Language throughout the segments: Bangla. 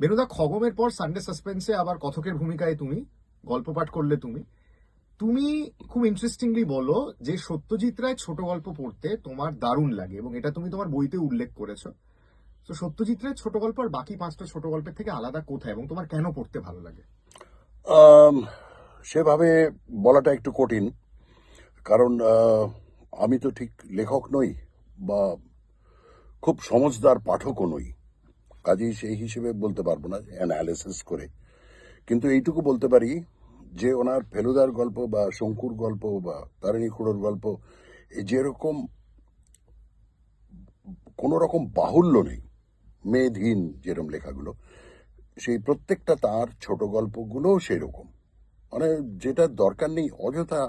বেনুদা, খগমের পর সানডে সাসপেন্সে আবার কথকের ভূমিকায় তুমি, গল্প পাঠ করলে তুমি। তুমি খুব ইন্টারেস্টিংলি বলো যে সত্যজিৎ রায় ছোট গল্প পড়তে তোমার দারুণ লাগে এবং এটা তুমি তোমার বইতে উল্লেখ করেছ। তো সত্যজিৎ রায় ছোট গল্প আর বাকি পাঁচটা ছোট গল্পের থেকে আলাদা কোথায় এবং তোমার কেন পড়তে ভালো লাগে? সেভাবে বলাটা একটু কঠিন, কারণ আমি তো ঠিক লেখক নই বা খুব সমজদার পাঠকও নই। কাজেই সেই হিসেবে বলতে পারব না অ্যানালিসিস করে। কিন্তু এইটুকু বলতে পারি যে ওনার ফেলুদার গল্প বা শঙ্কুর গল্প বা তারিণী খুঁড়োর গল্প যেরকম কোনো রকম বাহুল্য নেই মেধহীন যেরকম লেখাগুলো, সেই প্রত্যেকটা তার ছোট গল্পগুলোও সেই রকম মানে যেটা দরকার নেই অযথা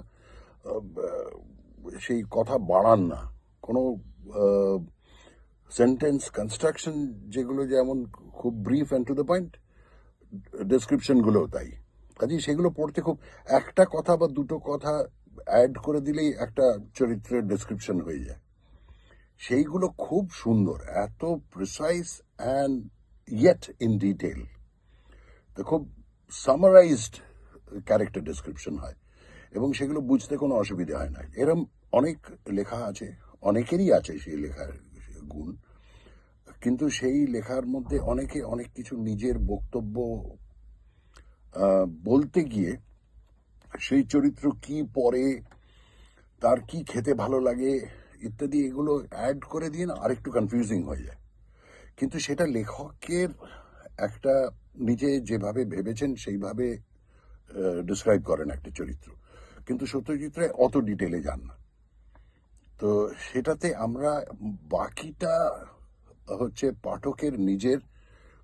সেই কথা বাড়ান না। কোনো সেন্টেন্স কনস্ট্রাকশন যেগুলো যেমন খুব brief and to the point ডেসক্রিপশনগুলোও তাই। কাজেই সেগুলো পড়তে খুব একটা কথা বা দুটো কথা অ্যাড করে দিলেই একটা চরিত্রের ডেসক্রিপশন হয়ে যায়। সেইগুলো খুব সুন্দর, এত precise and yet in detail তো খুব সামারাইজড ক্যারেক্টার ডেসক্রিপশন হয়, এবং সেগুলো বুঝতে কোনো অসুবিধা হয় না। এরম অনেক লেখা আছে, অনেকেরই আছে সেই লেখার গুণ। কিন্তু সেই লেখার মধ্যে অনেকে অনেক কিছু নিজের বক্তব্য বলতে গিয়ে সেই চরিত্র কি পরে, তার কি খেতে ভালো লাগে, ইত্যাদি এগুলো অ্যাড করে দিয়ে না আরেকটু কনফিউজিং হয়ে যায়। কিন্তু সেটা লেখকের একটা নিজে যেভাবে ভেবেছেন সেইভাবে ডিসক্রাইব করেন একটা চরিত্র। কিন্তু সত্যজিৎ রায় অত ডিটেলে যান না। তো সেটাতে আমরা বাকিটা হচ্ছে পাঠকের নিজের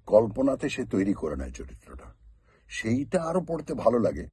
কল্পনাতে সে তৈরি করে নেয় চরিত্রটা। সেইটা আরও পড়তে ভালো লাগে।